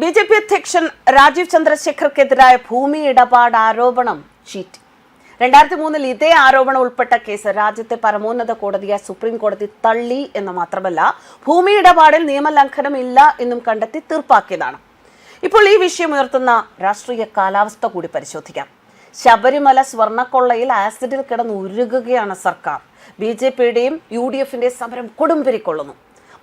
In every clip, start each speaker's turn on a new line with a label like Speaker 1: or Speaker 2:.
Speaker 1: B J P അധ്യക്ഷൻ രാജീവ് ചന്ദ്രശേഖർക്കെതിരായ ഭൂമി ഇടപാട് ആരോപണം ചീറ്റ്. രണ്ടായിരത്തി മൂന്നിൽ ഇതേ ആരോപണം ഉൾപ്പെട്ട കേസ് രാജ്യത്തെ പരമോന്നത കോടതിയായ സുപ്രീം കോടതി തള്ളി എന്ന് മാത്രമല്ല ഭൂമി ഇടപാടിൽ നിയമലംഘനം ഇല്ല എന്നും കണ്ടെത്തി തീർപ്പാക്കിയതാണ്. ഇപ്പോൾ ഈ വിഷയം ഉയർത്തുന്ന രാഷ്ട്രീയ കാലാവസ്ഥ കൂടി പരിശോധിക്കാം. ശബരിമല സ്വർണക്കൊള്ളയിൽ ആസിഡിൽ കിടന്ന് ഉരുകുകയാണ് സർക്കാർ. ബി ജെ പിയുടെയും യു ഡി എഫിന്റെയും സമരം കൊടുമ്പിരിക്കൊള്ളുന്നു.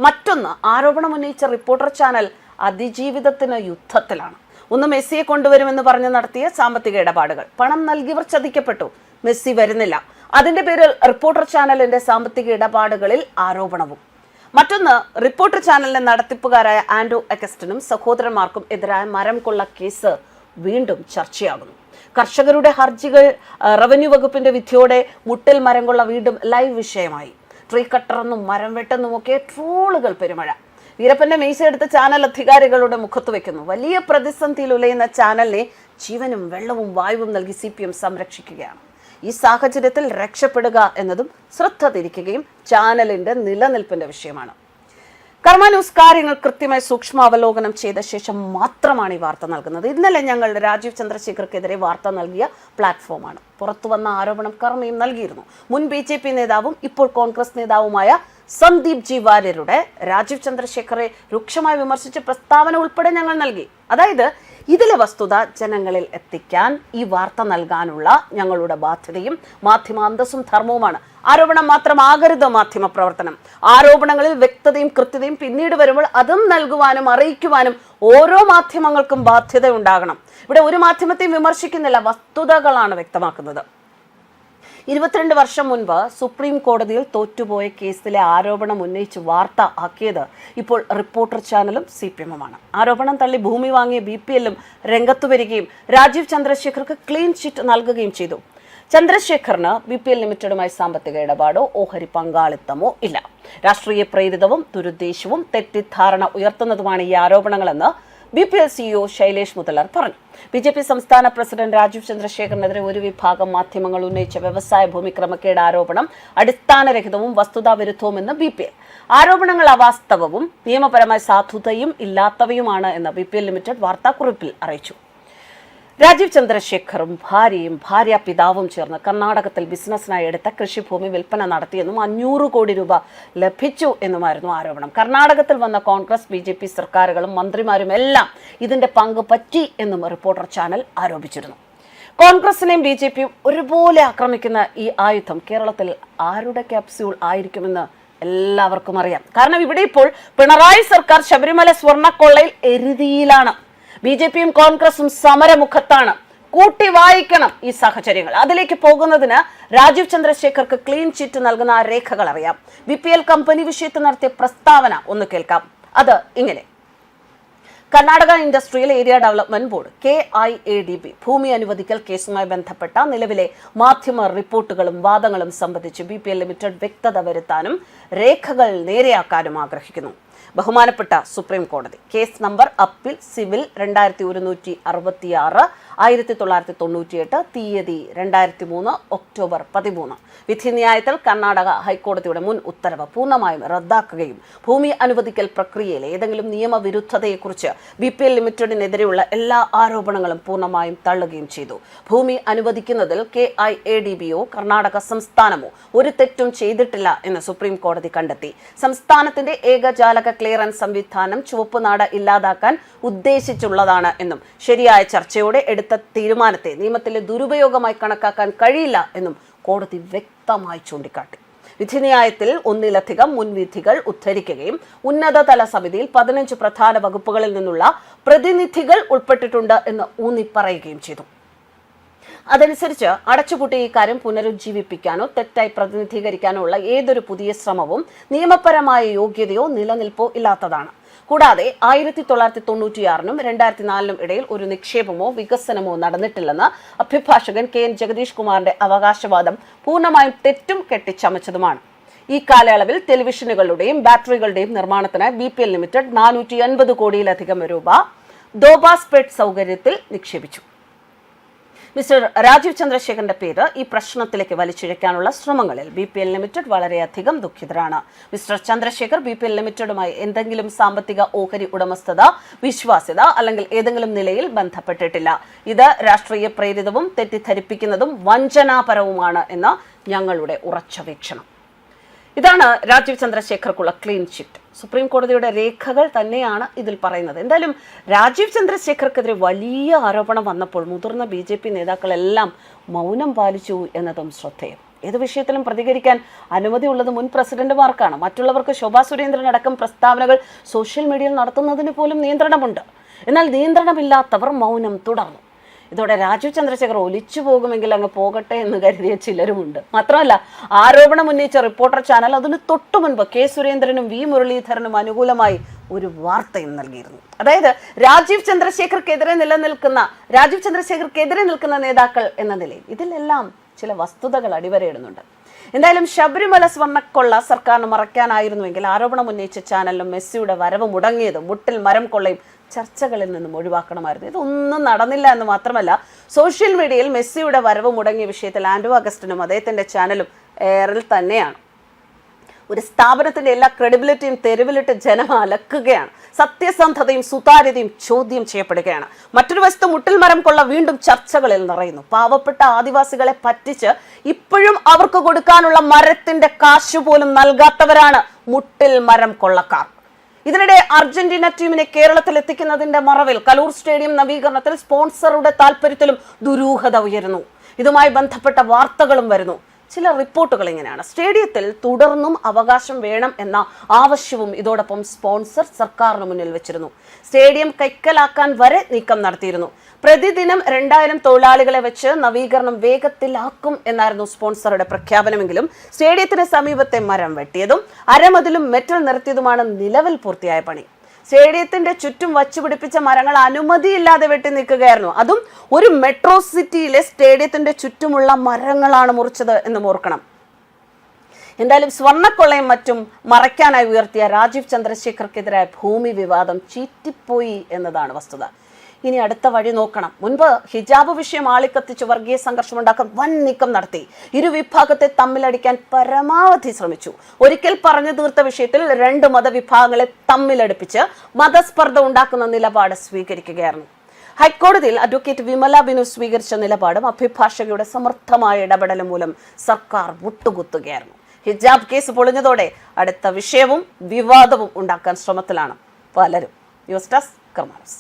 Speaker 1: മറ്റൊന്ന് ആരോപണം ഉന്നയിച്ച റിപ്പോർട്ടർ ചാനൽ അതിജീവിതത്തിന് യുദ്ധത്തിലാണ്. ഒന്ന് മെസ്സിയെ കൊണ്ടുവരുമെന്ന് പറഞ്ഞ് നടത്തിയ സാമ്പത്തിക ഇടപാടുകൾ. പണം നൽകിയവർ ചതിക്കപ്പെട്ടു. മെസ്സി വരുന്നില്ല. അതിന്റെ പേരിൽ റിപ്പോർട്ടർ ചാനലിന്റെ സാമ്പത്തിക ഇടപാടുകളിൽ ആരോപണവും. മറ്റൊന്ന് റിപ്പോർട്ടർ ചാനലിന്റെ നടത്തിപ്പുകാരായ ആൻഡ്രോ അഗസ്റ്റിനും സഹോദരന്മാർക്കും എതിരായ മരം കൊള്ള കേസ് വീണ്ടും ചർച്ചയാകുന്നു. കർഷകരുടെ ഹർജികൾ റവന്യൂ വകുപ്പിന്റെ വിധിയോടെ മുട്ടിൽ മരം കൊള്ള വീണ്ടും ലൈവ് വിഷയമായി. ട്രീ കട്ടറെന്നും മരം വെട്ടെന്നുമൊക്കെ ട്രോളുകൾ പെരുമഴ. വീരപ്പന്റെ മീശ എടുത്ത് ചാനൽ അധികാരികളുടെ മുഖത്ത് വെക്കുന്നു. വലിയ പ്രതിസന്ധിയിൽ ഉലയുന്ന ചാനലിനെ ജീവനും വെള്ളവും വായുവും നൽകി സി സംരക്ഷിക്കുകയാണ്. ഈ സാഹചര്യത്തിൽ രക്ഷപ്പെടുക എന്നതും ശ്രദ്ധ തിരിക്കുകയും ചാനലിന്റെ നിലനിൽപ്പിന്റെ വിഷയമാണ്. കർമ്മ ന്യൂസ് കാര്യങ്ങൾ കൃത്യമായി സൂക്ഷ്മ അവലോകനം ചെയ്ത ശേഷം മാത്രമാണ് ഈ വാർത്ത നൽകുന്നത്. ഇന്നലെ ഞങ്ങൾ രാജീവ് ചന്ദ്രശേഖർക്കെതിരെ വാർത്ത നൽകിയ പ്ലാറ്റ്ഫോമാണ്. പുറത്തു വന്ന ആരോപണം കർമ്മയും നൽകിയിരുന്നു. മുൻ ബി നേതാവും ഇപ്പോൾ കോൺഗ്രസ് നേതാവുമായ സന്ദീപ് ജി വാര്യരുടെ രാജീവ് ചന്ദ്രശേഖറെ രൂക്ഷമായി വിമർശിച്ച പ്രസ്താവന ഉൾപ്പെടെ ഞങ്ങൾ നൽകി. അതായത് ഇതിലെ വസ്തുത ജനങ്ങളിൽ എത്തിക്കാൻ ഈ വാർത്ത നൽകാനുള്ള ഞങ്ങളുടെ ബാധ്യതയും മാധ്യമാന്തസ്സും ധർമ്മവുമാണ്. ആരോപണം മാത്രമാകരുത് മാധ്യമ പ്രവർത്തനം. ആരോപണങ്ങളിൽ വ്യക്തതയും കൃത്യതയും പിന്നീട് വരുമ്പോൾ അതും നൽകുവാനും അറിയിക്കുവാനും ഓരോ മാധ്യമങ്ങൾക്കും ബാധ്യത ഉണ്ടാകണം. ഇവിടെ ഒരു മാധ്യമത്തെയും വിമർശിക്കുന്നില്ല വസ്തുതകളാണ് വ്യക്തമാക്കുന്നത്. ഇരുപത്തിരണ്ട് വർഷം മുൻപ് സുപ്രീം കോടതിയിൽ തോറ്റുപോയ കേസിലെ ആരോപണം ഉന്നയിച്ച് വാർത്ത ആക്കിയത് ഇപ്പോൾ റിപ്പോർട്ടർ ചാനലും സി പി എമ്മുമാണ് ആരോപണം തള്ളി ഭൂമി വാങ്ങിയ ബി പി എല്ലും രംഗത്തു വരികയും രാജീവ് ചന്ദ്രശേഖർക്ക് ക്ലീൻ ചിറ്റ് നൽകുകയും ചെയ്തു. ചന്ദ്രശേഖറിന് ബി പി എൽ ലിമിറ്റഡുമായി സാമ്പത്തിക ഇടപാടോ ഓഹരി പങ്കാളിത്തമോ ഇല്ല. രാഷ്ട്രീയ പ്രേരിതവും ദുരുദ്ദേശവും തെറ്റിദ്ധാരണ ഉയർത്തുന്നതുമാണ് ഈ ആരോപണങ്ങളെന്ന് B P L CEO Shailesh Mudaliar പറഞ്ഞു. ബി ജെ പി സംസ്ഥാന പ്രസിഡന്റ് രാജീവ് ചന്ദ്രശേഖറിനെതിരെ ഒരു വിഭാഗം മാധ്യമങ്ങൾ ഉന്നയിച്ച വ്യവസായ ഭൂമി ക്രമക്കേട് ആരോപണം അടിസ്ഥാനരഹിതവും വസ്തുതാവിരുദ്ധവുമെന്ന് ബി പി എൽ. ആരോപണങ്ങൾ അവാസ്തവവും നിയമപരമായ സാധുതയും ഇല്ലാത്തവയുമാണ് എന്ന് ബി പി എൽ ലിമിറ്റഡ് വാർത്താക്കുറിപ്പിൽ അറിയിച്ചു. രാജീവ് ചന്ദ്രശേഖറും ഭാര്യയും ഭാര്യ പിതാവും ചേർന്ന് കർണാടകത്തിൽ ബിസിനസ്സിനായി എടുത്ത കൃഷിഭൂമി വിൽപ്പന നടത്തിയെന്നും അഞ്ഞൂറ് കോടി രൂപ ലഭിച്ചു എന്നുമായിരുന്നു ആരോപണം. കർണാടകത്തിൽ വന്ന കോൺഗ്രസ് ബി ജെ പി സർക്കാരുകളും മന്ത്രിമാരും എല്ലാം ഇതിന്റെ പങ്ക് പറ്റി എന്നും റിപ്പോർട്ടർ ചാനൽ ആരോപിച്ചിരുന്നു. കോൺഗ്രസിനെയും ബി ജെ പിയും ഒരുപോലെ ആക്രമിക്കുന്ന ഈ ആയുധം കേരളത്തിൽ ആരുടെ ക്യാപ്സ്യൂൾ ആയിരിക്കുമെന്ന് എല്ലാവർക്കും അറിയാം. കാരണം ഇവിടെ ഇപ്പോൾ പിണറായി സർക്കാർ ശബരിമല സ്വർണക്കൊള്ളയിൽ എരുതിയിലാണ്. ബി ജെ പിയും കോൺഗ്രസും സമരമുഖത്താണ്. കൂട്ടി വായിക്കണം ഈ സാഹചര്യങ്ങൾ. അതിലേക്ക് പോകുന്നതിന് രാജീവ് ചന്ദ്രശേഖർക്ക് ക്ലീൻ ചിറ്റ് നൽകുന്ന രേഖകൾ അറിയാം. ബി പി എൽ കമ്പനി വിഷയത്തിൽ നടത്തിയ പ്രസ്താവന ഒന്ന് കേൾക്കാം. അത് ഇങ്ങനെ. Karnataka industrial area development board K I A D B ഭൂമി അനുവദിക്കൽ കേസുമായി ബന്ധപ്പെട്ട നിലവിലെ മാധ്യമ റിപ്പോർട്ടുകളും വാദങ്ങളും സംബന്ധിച്ച് ബി പി എൽ ലിമിറ്റഡ് വ്യക്തത വരുത്താനും രേഖകൾ നേരെയാക്കാനും ആഗ്രഹിക്കുന്നു. ബഹുമാനപ്പെട്ട സുപ്രീം കോടതി കേസ് നമ്പർ അപ്പീൽ സിവിൽ രണ്ടായിരത്തി ഒരുന്നൂറ്റി അറുപത്തി ആറ് ആയിരത്തി തൊള്ളായിരത്തി തൊണ്ണൂറ്റിയെട്ട് തീയതി രണ്ടായിരത്തി മൂന്ന് ഒക്ടോബർ പതിമൂന്ന്. വിധിന്യായത്തിൽ കർണാടക ഹൈക്കോടതിയുടെ മുൻ ഉത്തരവ് പൂർണമായും റദ്ദാക്കുകയും ഭൂമി അനുവദിക്കൽ പ്രക്രിയയിലെ ഏതെങ്കിലും നിയമവിരുദ്ധതയെക്കുറിച്ച് ബി പി എൽ ലിമിറ്റഡിനെതിരെയുള്ള എല്ലാ ആരോപണങ്ങളും പൂർണമായും തള്ളുകയും ചെയ്തു. ഭൂമി അനുവദിക്കുന്നതിൽ കെ ഐ എ ഡി ബിയോ കർണാടക സംസ്ഥാനമോ ഒരു തെറ്റും ചെയ്തിട്ടില്ല എന്ന് സുപ്രീം കോടതി കണ്ടെത്തി. സംസ്ഥാനത്തിന്റെ ഏകജാലക ക്ലിയറൻസ് സംവിധാനം ചുവപ്പുനാട് ഇല്ലാതാക്കാൻ ഉദ്ദേശിച്ചുള്ളതാണ് എന്നും ശരിയായ ചർച്ചയോടെ എടുത്ത തീരുമാനത്തെ നിയമത്തിലെ ദുരുപയോഗമായി കണക്കാക്കാൻ കഴിയില്ല എന്നും കോടതി വ്യക്തമായി ചൂണ്ടിക്കാട്ടി. വിധിന്യായത്തിൽ ഒന്നിലധികം മുൻവിധികൾ ഉദ്ധരിക്കുകയും ഉന്നതതല സമിതിയിൽ പതിനഞ്ച് പ്രധാന വകുപ്പുകളിൽ നിന്നുള്ള പ്രതിനിധികൾ ഉൾപ്പെട്ടിട്ടുണ്ട് എന്ന് ഊന്നി പറയുകയും ചെയ്തു. അതനുസരിച്ച് അടച്ചുപൂട്ടിയ ഈ കാര്യം പുനരുജ്ജീവിപ്പിക്കാനോ തെറ്റായി പ്രതിനിധീകരിക്കാനോ ഉള്ള ഏതൊരു പുതിയ ശ്രമവും നിയമപരമായ യോഗ്യതയോ നിലനിൽപ്പോ ഇല്ലാത്തതാണ്. കൂടാതെ ആയിരത്തി തൊള്ളായിരത്തി തൊണ്ണൂറ്റിയാറിനും രണ്ടായിരത്തി നാലിനും ഇടയിൽ ഒരു നിക്ഷേപമോ വികസനമോ നടന്നിട്ടില്ലെന്ന് അഭിഭാഷകൻ കെ എൻ ജഗദീഷ് കുമാറിന്റെ അവകാശവാദം പൂർണമായും തെറ്റും കെട്ടിച്ചമച്ചതുമാണ്. ഈ കാലയളവിൽ ടെലിവിഷനുകളുടെയും ബാറ്ററികളുടെയും നിർമ്മാണത്തിന് ബി പി എൽ ലിമിറ്റഡ് നാനൂറ്റി അൻപത് കോടിയിലധികം രൂപ ദോബാസ്പെഡ് സൗകര്യത്തിൽ നിക്ഷേപിച്ചു. മിസ്റ്റർ രാജീവ് ചന്ദ്രശേഖരന്റെ പേര് ഈ പ്രശ്നത്തിലേക്ക് വലിച്ചിഴക്കാനുള്ള ശ്രമങ്ങളിൽ ബി പി എൽ ലിമിറ്റഡ് വളരെയധികം ദുഃഖിതരാണ്. Mister Chandrasekhar B P L ലിമിറ്റഡുമായി എന്തെങ്കിലും സാമ്പത്തിക ഓഹരി ഉടമസ്ഥത വിശ്വാസ്യത അല്ലെങ്കിൽ ഏതെങ്കിലും നിലയിൽ ബന്ധപ്പെട്ടിട്ടില്ല. ഇത് രാഷ്ട്രീയ പ്രേരിതവും തെറ്റിദ്ധരിപ്പിക്കുന്നതും വഞ്ചനാപരവുമാണ് എന്ന ഞങ്ങളുടെ ഉറച്ച വീക്ഷണം. ഇതാണ് രാജീവ് ചന്ദ്രശേഖർക്കുള്ള ക്ലീൻ ചിറ്റ് സുപ്രീം കോടതിയുടെ രേഖകൾ തന്നെയാണ് ഇതിൽ പറയുന്നത്. എന്തായാലും രാജീവ് ചന്ദ്രശേഖർക്കെതിരെ വലിയ ആരോപണം വന്നപ്പോൾ മുതിർന്ന ബി ജെ പി നേതാക്കളെല്ലാം മൗനം പാലിച്ചു എന്നതും ശ്രദ്ധേയം. ഏത് വിഷയത്തിലും പ്രതികരിക്കാൻ അനുമതി ഉള്ളത് മുൻ പ്രസിഡന്റുമാർക്കാണ്. മറ്റുള്ളവർക്ക് ശോഭാ സുരേന്ദ്രൻ അടക്കം പ്രസ്താവനകൾ സോഷ്യൽ മീഡിയയിൽ നടത്തുന്നതിന് പോലും നിയന്ത്രണമുണ്ട്. എന്നാൽ നിയന്ത്രണമില്ലാത്തവർ മൗനം തുടർന്നു. ഇതോടെ രാജീവ് ചന്ദ്രശേഖർ ഒലിച്ചു പോകുമെങ്കിൽ അങ്ങ് പോകട്ടെ എന്ന് കരുതിയ ചിലരുമുണ്ട്. മാത്രമല്ല ആരോപണം ഉന്നയിച്ച റിപ്പോർട്ടർ ചാനൽ അതിന് തൊട്ടു മുൻപ് കെ സുരേന്ദ്രനും വി മുരളീധരനും അനുകൂലമായി ഒരു വാർത്തയും നൽകിയിരുന്നു. അതായത് രാജീവ് ചന്ദ്രശേഖർക്കെതിരെ നിലനിൽക്കുന്ന രാജീവ് ചന്ദ്രശേഖർക്കെതിരെ നിൽക്കുന്ന നേതാക്കൾ എന്ന നിലയിൽ ഇതിലെല്ലാം ചില വസ്തുതകൾ അടിവരയിടുന്നുണ്ട്. എന്തായാലും ശബരിമല സ്വർണക്കൊള്ള സർക്കാരിന് മറയ്ക്കാനായിരുന്നുവെങ്കിൽ ആരോപണം ഉന്നയിച്ച ചാനലിലും മെസ്സിയുടെ വരവ് മുടങ്ങിയതും മുട്ടിൽ മരം കൊള്ളയും ചർച്ചകളിൽ നിന്നും ഒഴിവാക്കണമായിരുന്നു. ഇതൊന്നും നടന്നില്ല എന്ന് മാത്രമല്ല സോഷ്യൽ മീഡിയയിൽ മെസ്സിയുടെ വരവ് മുടങ്ങിയ വിഷയത്തിൽ ആൻഡോ അഗസ്റ്റിനും അദ്ദേഹത്തിന്റെ ചാനലും ഏറിൽ തന്നെയാണ്. ഒരു സ്ഥാപനത്തിന്റെ എല്ലാ ക്രെഡിബിലിറ്റിയും തെരുവിലിട്ട് ജനം അലക്കുകയാണ്. സത്യസന്ധതയും സുതാര്യതയും ചോദ്യം ചെയ്യപ്പെടുകയാണ്. മറ്റൊരു വശത്ത് മുട്ടിൽ മരം കൊള്ള വീണ്ടും ചർച്ചകളിൽ നിറയുന്നു. പാവപ്പെട്ട ആദിവാസികളെ പറ്റിച്ച് ഇപ്പോഴും അവർക്ക് കൊടുക്കാനുള്ള മരത്തിന്റെ കാശ് പോലും നൽകാത്തവരാണ് മുട്ടിൽ മരം കൊള്ളക്കാർ. ഇതിനിടെ അർജന്റീന ടീമിനെ കേരളത്തിൽ എത്തിക്കുന്നതിന്റെ മറവിൽ കലൂർ സ്റ്റേഡിയം നവീകരണത്തിൽ സ്പോൺസറുടെ താല്പര്യത്തിലും ദുരൂഹത ഉയരുന്നു. ഇതുമായി ബന്ധപ്പെട്ട വാർത്തകളും വരുന്നു. ചില റിപ്പോർട്ടുകൾ ഇങ്ങനെയാണ്. സ്റ്റേഡിയത്തിൽ തുടർന്നും അവകാശം വേണം എന്ന ആവശ്യവും ഇതോടൊപ്പം സ്പോൺസർ സർക്കാരിന് മുന്നിൽ വെച്ചിരുന്നു. സ്റ്റേഡിയം കൈക്കലാക്കാൻ വരെ നീക്കം നടത്തിയിരുന്നു. പ്രതിദിനം രണ്ടായിരം തൊഴിലാളികളെ വെച്ച് നവീകരണം വേഗത്തിലാക്കും എന്നായിരുന്നു സ്പോൺസറുടെ പ്രഖ്യാപനമെങ്കിലും സ്റ്റേഡിയത്തിന് സമീപത്തെ മരം വെട്ടിയതും അരമതിലും മെറ്റൽ നിർത്തിയതുമാണ് നിലവിൽ പൂർത്തിയായ പണി. സ്റ്റേഡിയത്തിന്റെ ചുറ്റും വച്ചുപിടിപ്പിച്ച മരങ്ങൾ അനുമതിയില്ലാതെ വെട്ടി നിൽക്കുകയായിരുന്നു അതും ഒരു മെട്രോ സിറ്റിയിലെ സ്റ്റേഡിയത്തിന്റെ ചുറ്റുമുള്ള മരങ്ങളാണ് മുറിച്ചത് എന്ന് ഓർക്കണം. എന്തായാലും സ്വർണക്കൊള്ളയും മറ്റും മറയ്ക്കാനായി ഉയർത്തിയ രാജീവ് ചന്ദ്രശേഖർക്കെതിരായ ഭൂമി വിവാദം ചീറ്റിപ്പോയി എന്നതാണ് വസ്തുത. ഇനി അടുത്ത വഴി നോക്കണം. മുൻപ് ഹിജാബ് വിഷയം ആളിക്കത്തിച്ച് വർഗീയ സംഘർഷം ഉണ്ടാക്കാൻ വൻ നീക്കം നടത്തി. ഇരുവിഭാഗത്തെ തമ്മിലടിക്കാൻ പരമാവധി ശ്രമിച്ചു. ഒരിക്കൽ പറഞ്ഞു തീർത്ത വിഷയത്തിൽ രണ്ട് മതവിഭാഗങ്ങളെ തമ്മിലടുപ്പിച്ച് മതസ്പർദ്ധ ഉണ്ടാക്കുന്ന നിലപാട് സ്വീകരിക്കുകയായിരുന്നു. ഹൈക്കോടതിയിൽ അഡ്വക്കേറ്റ് വിമല ബിനു സ്വീകരിച്ച നിലപാടും അഭിഭാഷകയുടെ സമർത്ഥമായ ഇടപെടലും മൂലം സർക്കാർ മുട്ടുകുത്തുകയായിരുന്നു. ഹിജാബ് കേസ് പൊളിഞ്ഞതോടെ അടുത്ത വിഷയവും വിവാദവും ഉണ്ടാക്കാൻ ശ്രമത്തിലാണ് പലരും. News desk കർമാനസ്.